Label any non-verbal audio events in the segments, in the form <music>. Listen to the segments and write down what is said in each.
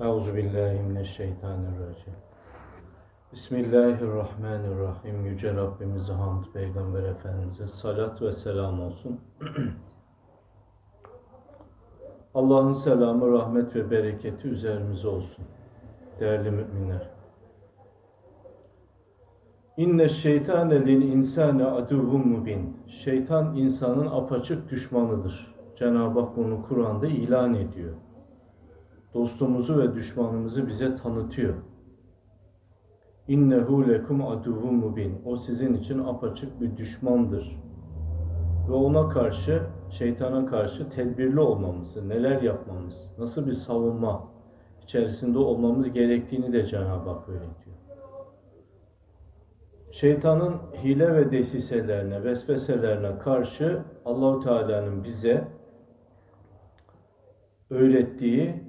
Euzu billahi mineşşeytanirracim. Bismillahirrahmanirrahim. Yüce Rabbimize hamd, Peygamber Efendimiz'e salat ve selam olsun. <clears throat> Allah'ın selamı, rahmet ve bereketi üzerimize olsun. Değerli müminler. İnne şeytane lil insane aduvvun mubin. Şeytan insanın apaçık düşmanıdır. Cenab-ı Hak bunu Kur'an'da ilan ediyor dostumuzu ve düşmanımızı bize tanıtıyor. İnnehu lekum aduvun mubin. O sizin için apaçık bir düşmandır. Ve ona karşı, şeytana karşı tedbirli olmamızı, neler yapmamız, nasıl bir savunma içerisinde olmamız gerektiğini de Cenab-ı Hak öğretiyor. Şeytanın hile ve desiselerine, vesveselerine karşı Allahu Teala'nın bize öğrettiği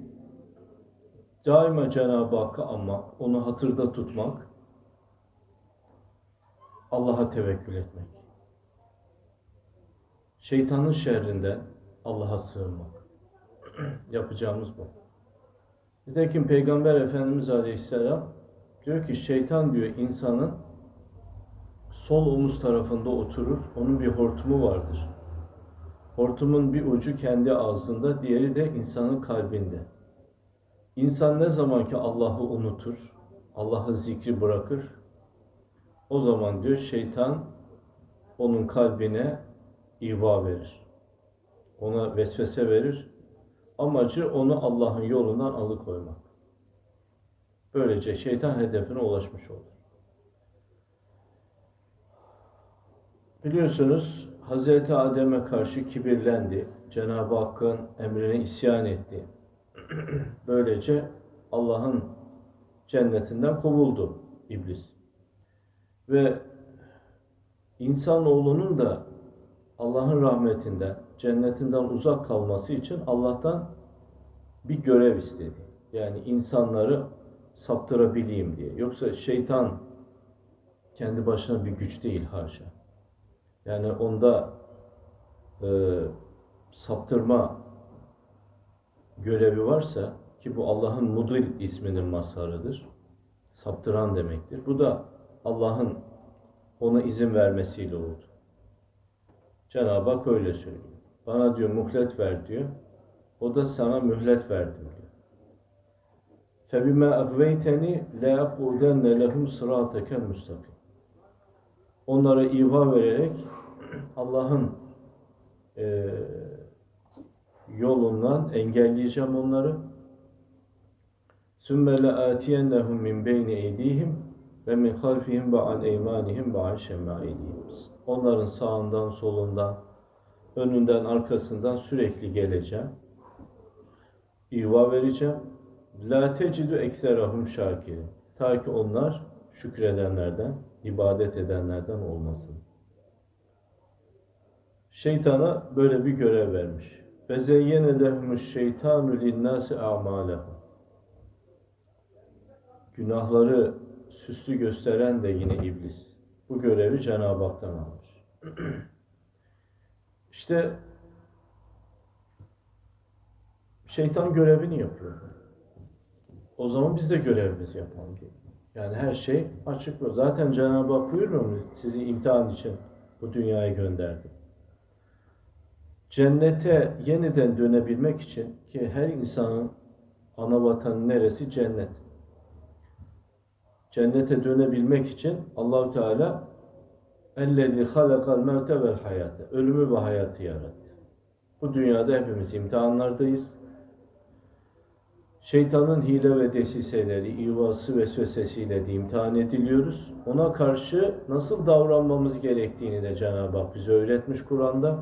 daima Cenab-ı Hakk'ı anmak, onu hatırda tutmak, Allah'a tevekkül etmek. Şeytanın şerrinden Allah'a sığınmak. <clears throat> Yapacağımız bu. Nitekim Peygamber Efendimiz Aleyhisselam diyor ki şeytan diyor insanın sol omuz tarafında oturur. Onun bir hortumu vardır. Hortumun bir ucu kendi ağzında, diğeri de insanın kalbinde. İnsan ne zaman ki Allah'ı unutur, Allah'ı zikri bırakır, o zaman diyor şeytan onun kalbine iva verir. Ona vesvese verir. Amacı onu Allah'ın yolundan alıkoymak. Böylece şeytan hedefine ulaşmış olur. Biliyorsunuz Hazreti Adem'e karşı kibirlendi. Cenab-ı Hakk'ın emrine isyan etti. <clears throat> Böylece Allah'ın cennetinden kovuldu iblis. Ve insanoğlunun da Allah'ın rahmetinden, cennetinden uzak kalması için Allah'tan bir görev istedi. Yani insanları saptırabileyim diye. Yoksa şeytan kendi başına bir güç değil haşa. Yani onda e, saptırma görevi varsa ki bu Allah'ın Mudil isminin mazharıdır. Saptıran demektir. Bu da Allah'ın ona izin vermesiyle oldu. Cenab-ı Hak öyle söylüyor. Bana diyor muhlet ver diyor. O da sana mühlet verdim diyor. فَبِمَا اَغْوَيْتَنِ لَاَقُودَنَّ لَهُمْ صِرَاطَكَ الْمُسْتَقِيمِ Onlara iva vererek Allah'ın e, yolundan engelleyeceğim onları. Sümme le atiyennehum min beyni eydihim ve min halfihim ve an eymanihim ve an şemailihim. Onların sağından, solundan, önünden, arkasından sürekli geleceğim. İva vereceğim. La tecidu ekserahum şakirin. Ta ki onlar şükredenlerden, ibadet edenlerden olmasın. Şeytana böyle bir görev vermiş. Ve zeyyene lehmuş şeytanu linnâsi a'mâlehum. Günahları süslü gösteren de yine iblis. Bu görevi Cenab-ı Hak'tan almış. <clears throat> İşte şeytan görevini yapıyor. O zaman biz de görevimizi yapalım diye. Yani her şey açık. Zaten Cenab-ı Hak buyuruyor mu? Sizi imtihan için bu dünyaya gönderdi. Cennete yeniden dönebilmek için ki her insanın ana vatanı neresi? Cennet. Cennete dönebilmek için Allahu Teala ellezî halakal mevte vel hayate. Ölümü ve hayatı yarattı. Bu dünyada hepimiz imtihanlardayız. Şeytanın hile ve desiseleri, ivası ve vesvesesiyle de imtihan ediliyoruz. Ona karşı nasıl davranmamız gerektiğini de Cenab-ı Hak bize öğretmiş Kur'an'da.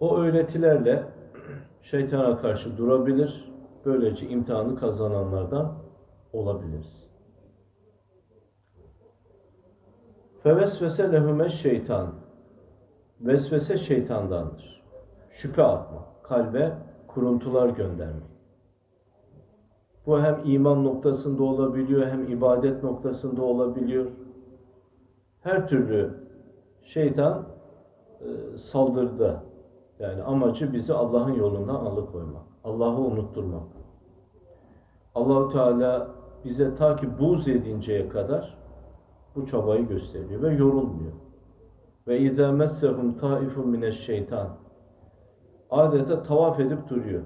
O öğretilerle şeytana karşı durabilir. Böylece imtihanı kazananlardan olabiliriz. Fevesvese lehüme şeytan. Vesvese şeytandandır. Şüphe atma, kalbe kuruntular göndermek. Bu hem iman noktasında olabiliyor, hem ibadet noktasında olabiliyor. Her türlü şeytan e, saldırıda Yani amacı bizi Allah'ın yolundan alıkoymak. Allah'ı unutturmak. Allahu Teala bize ta ki buğz edinceye kadar bu çabayı gösteriyor ve yorulmuyor. Ve izâ messehum taifun mineşşeytan. Adeta tavaf edip duruyor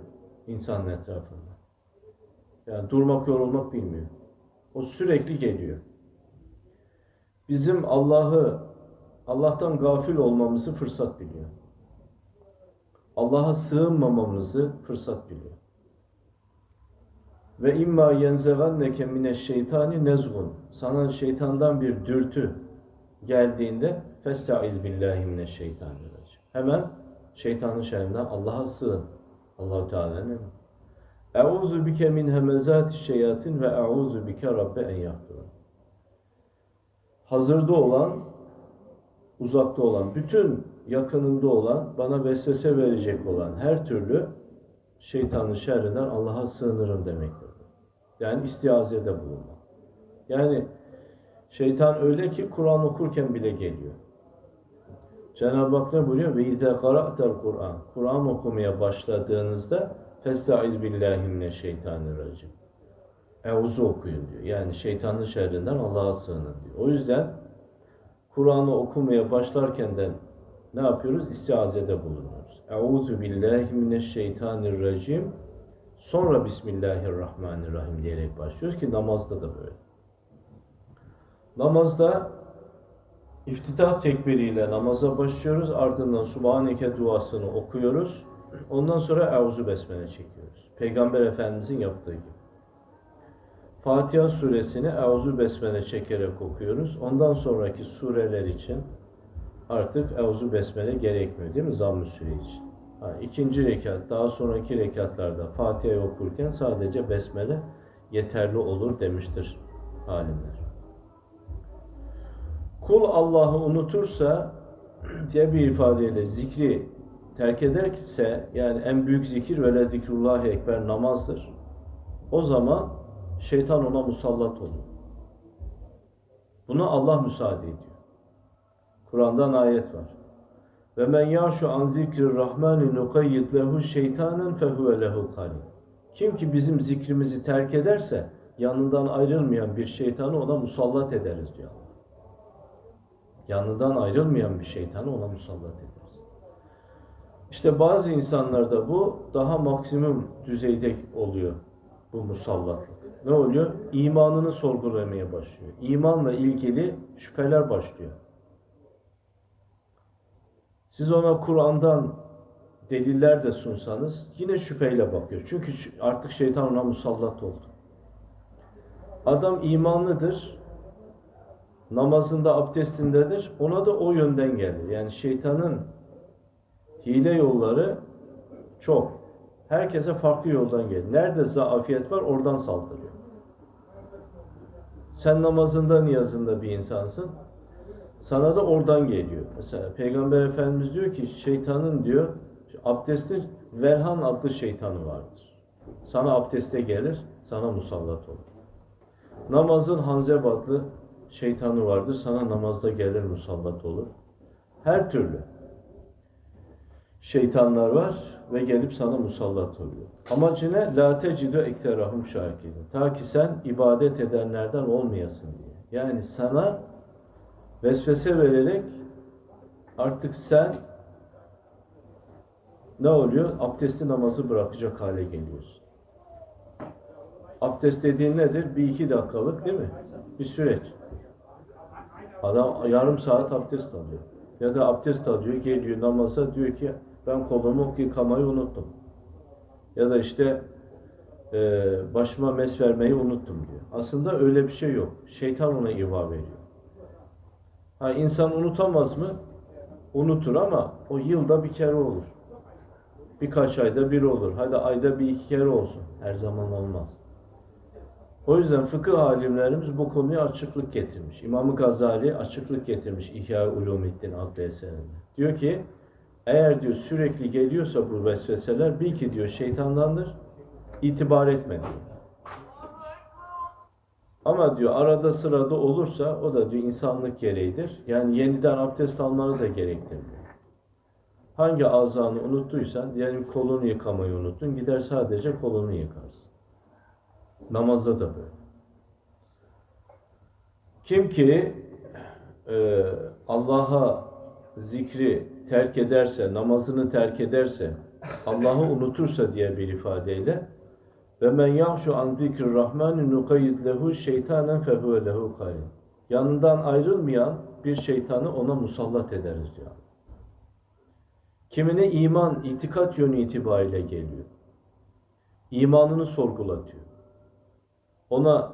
insanın etrafında. Yani durmak yorulmak bilmiyor. O sürekli geliyor. Bizim Allah'ı Allah'tan gafil olmamızı fırsat biliyor. Allah'a sığınmamamızı fırsat biliyor. Ve imma yenzeganneke mineşşeytani nezgun. Sana şeytandan bir dürtü geldiğinde festaiz billahi mineşşeytanirracim. Hemen şeytanın şerrinden Allah'a sığın. Allahu Teala ne? Euzu bike min hemezati şeyatin ve euzu bike rabbe en yahdurun. Hazırda olan, uzakta olan, bütün yakınında olan, bana vesvese verecek olan her türlü şeytanın şerrinden Allah'a sığınırım demektir. Yani istiazede bulunmak. Yani şeytan öyle ki Kur'an okurken bile geliyor. Cenab-ı Hak ne buyuruyor? Ve izâ qara'tel Kur'an. Kur'an okumaya başladığınızda festaiz billahi mineşşeytanirracim. Euzu okuyun diyor. Yani şeytanın şerrinden Allah'a sığının diyor. O yüzden Kur'an'ı okumaya başlarken de ne yapıyoruz? İstiazede bulunuyoruz. Euzu billahi mineşşeytanirracim. Sonra Bismillahirrahmanirrahim diyerek başlıyoruz ki namazda da böyle. Namazda iftitah tekbiriyle namaza başlıyoruz. Ardından Subhaneke duasını okuyoruz. Ondan sonra Euzu Besmele çekiyoruz. Peygamber Efendimizin yaptığı gibi. Fatiha suresini Euzu Besmele çekerek okuyoruz. Ondan sonraki sureler için artık Euzu Besmele gerekmiyor değil mi? Zamm-ı Süre için. Ha, ikinci rekat, daha sonraki rekatlarda Fatiha'yı okurken sadece Besmele yeterli olur demiştir alimler. Kul Allah'ı unutursa <clears throat> diye bir ifadeyle zikri terk ederse yani en büyük zikir ve zikrullahi ekber namazdır. O zaman şeytan ona musallat olur. Buna Allah müsaade ediyor. Kur'an'dan ayet var. Ve men ya'şu an zikri rahmani nukayyid lehu şeytanen fehuve lehu karin. Kim ki bizim zikrimizi terk ederse yanından ayrılmayan bir şeytanı ona musallat ederiz diyor Allah. Yanından ayrılmayan bir şeytanı ona musallat ederiz. İşte bazı insanlarda bu daha maksimum düzeyde oluyor bu musallatlık. Ne oluyor? İmanını sorgulamaya başlıyor. İmanla ilgili şüpheler başlıyor. Siz ona Kur'an'dan deliller de sunsanız yine şüpheyle bakıyor. Çünkü artık şeytan ona musallat oldu. Adam imanlıdır, namazında, abdestindedir. Ona da o yönden gelir. Yani şeytanın hile yolları çok. Herkese farklı yoldan gelir. Nerede zaafiyet var oradan saldırıyor. Sen namazında, niyazında bir insansın. Sana da oradan geliyor. Mesela Peygamber Efendimiz diyor ki şeytanın diyor abdestin velhan adlı şeytanı vardır. Sana abdeste gelir, sana musallat olur. Namazın hanzeb adlı şeytanı vardır. Sana namazda gelir musallat olur. Her türlü şeytanlar var ve gelip sana musallat oluyor. Amacı ne? La tecidu ekserahum şakidin. Ta ki sen ibadet edenlerden olmayasın diye. Yani sana vesvese vererek artık sen ne oluyor? Abdesti namazı bırakacak hale geliyorsun. Abdest dediğin nedir? Bir iki dakikalık değil mi? Bir süreç. Adam yarım saat abdest alıyor. Ya da abdest alıyor, geliyor namaza diyor ki ben kolumu yıkamayı unuttum. Ya da işte e, başıma mes vermeyi unuttum diyor. Aslında öyle bir şey yok. Şeytan ona iva veriyor. Ha, insan unutamaz mı? Unutur ama o yılda bir kere olur. Birkaç ayda bir olur. Hadi ayda bir iki kere olsun. Her zaman olmaz. O yüzden fıkıh alimlerimiz bu konuya açıklık getirmiş. İmam Gazali açıklık getirmiş İhya Ulumiddin adlı eserinde. Diyor ki eğer diyor sürekli geliyorsa bu vesveseler bil ki diyor şeytandandır. İtibar etme diyor. Ama diyor arada sırada olursa o da diyor insanlık gereğidir. Yani yeniden abdest almanı da gerektirmiyor. Hangi azanı unuttuysan, diyelim kolunu yıkamayı unuttun, gider sadece kolunu yıkarsın. Namazda da böyle. Kim ki e, Allah'a zikri terk ederse, namazını terk ederse, Allah'ı unutursa diye bir ifadeyle ve men yahşu an zikri rahmani nukayyid lehu şeytanen fehuve lehu karin. Yanından ayrılmayan bir şeytanı ona musallat ederiz diyor. Kimine iman, itikat yönü itibariyle geliyor. İmanını sorgulatıyor. Ona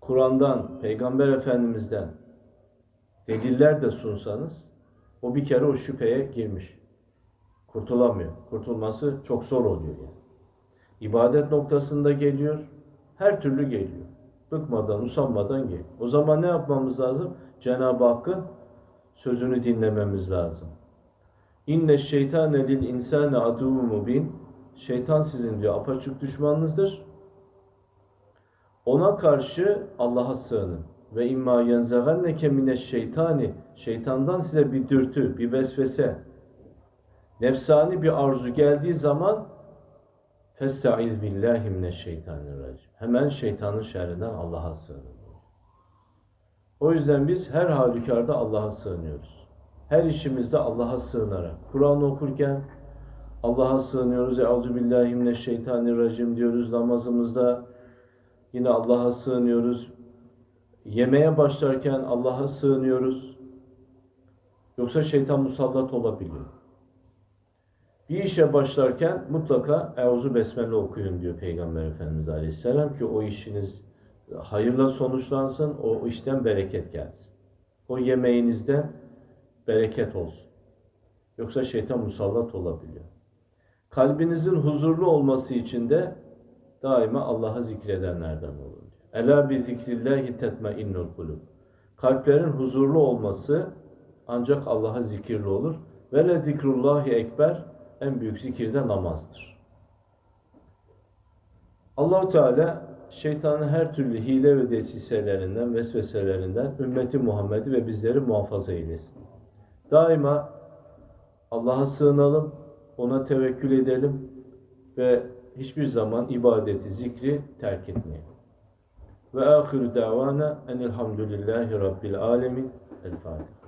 Kur'an'dan, Peygamber Efendimiz'den deliller de sunsanız o bir kere o şüpheye girmiş. Kurtulamıyor. Kurtulması çok zor oluyor yani. İbadet noktasında geliyor, her türlü geliyor. Bıkmadan, usanmadan geliyor. O zaman ne yapmamız lazım? Cenab-ı Hakk'ın sözünü dinlememiz lazım. İnne şeytane lil insane aduvu mubin. Şeytan sizin diyor apaçık düşmanınızdır. Ona karşı Allah'a sığının. Ve imma yenzeganneke mine şeytani. Şeytandan size bir dürtü, bir vesvese, nefsani bir arzu geldiği zaman Festaiz billahi mineşşeytanirracim. Hemen şeytanın şerrinden Allah'a sığının. O yüzden biz her halükarda Allah'a sığınıyoruz. Her işimizde Allah'a sığınarak. Kur'an okurken Allah'a sığınıyoruz. Euzu billahi mineşşeytanirracim diyoruz namazımızda. Yine Allah'a sığınıyoruz. Yemeğe başlarken Allah'a sığınıyoruz. Yoksa şeytan musallat olabiliyor. Bir işe başlarken mutlaka Euzu Besmele okuyun diyor Peygamber Efendimiz Aleyhisselam ki o işiniz hayırla sonuçlansın, o işten bereket gelsin. O yemeğinizden bereket olsun. Yoksa şeytan musallat olabiliyor. Kalbinizin huzurlu olması için de daima Allah'ı zikredenlerden olun. Ela bi zikrillahi tetmainnul kulub. Kalplerin huzurlu olması ancak Allah'a zikirli olur. Ve le zikrullahi ekber en büyük zikir de namazdır. Allahu Teala şeytanın her türlü hile ve desiselerinden, vesveselerinden ümmeti Muhammed'i ve bizleri muhafaza eylesin. Daima Allah'a sığınalım, ona tevekkül edelim ve hiçbir zaman ibadeti, zikri terk etmeyelim. Ve ahiru davana enelhamdülillahi rabbil alemin. El Fatiha.